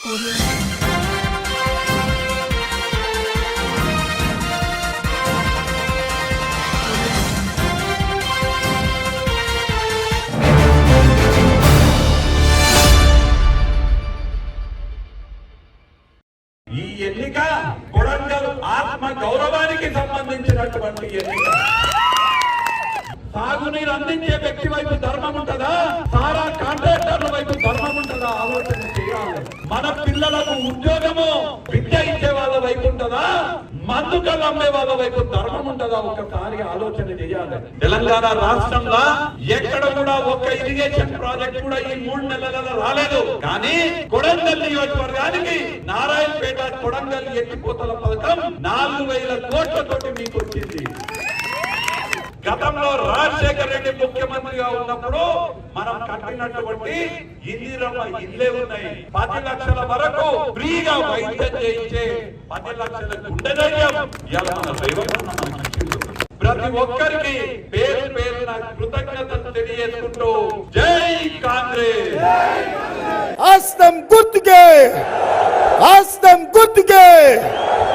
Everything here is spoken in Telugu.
ఈ ఎన్నిక కొడంగల్ ఆత్మ గౌరవానికి సంబంధించినటువంటి ఎన్నిక. సాగునీరు అందించే వ్యక్తి వైపు ధర్మం ఉంటుందా? సారా కాంటే మన పిల్లలకు ఉద్యోగము విద్య ఇచ్చే వాళ్ళ వైపు ఉంటుందా? మందు కళ్ళు అమ్మే వాళ్ళ వైపు ధర్మం ఉంటుందా? ఒకసారి ఆలోచన చేయాలి. తెలంగాణ రాష్ట్రంలో ఎక్కడ కూడా ఒక్క ఇరిగేషన్ ప్రాజెక్ట్ కూడా ఈ మూడు నెలలలో రాలేదు. కానీ కొడంగల్ నియోజకవర్గానికి నారాయణపేట కొడంగల్ ఎత్తిపోతల పథకం నాలుగు వేల కోట్లతోటి మీకు వచ్చింది. గతంలో రాజశేఖర రెడ్డి ముఖ్యమంత్రిగా ఉన్నప్పుడు మనం ఇందిరమ్మ ఇల్లే ఉన్నాయి. పది లక్షల వరకు ఫ్రీగా వైద్యం చేయించే పది లక్షల గుండె ప్రతి ఒక్కరికి పేరు పేరున కృతజ్ఞతలు తెలియజేసుకుంటూ జై కాంగ్రెస్. హస్తం గుర్తుకే హస్తం గుర్తుకే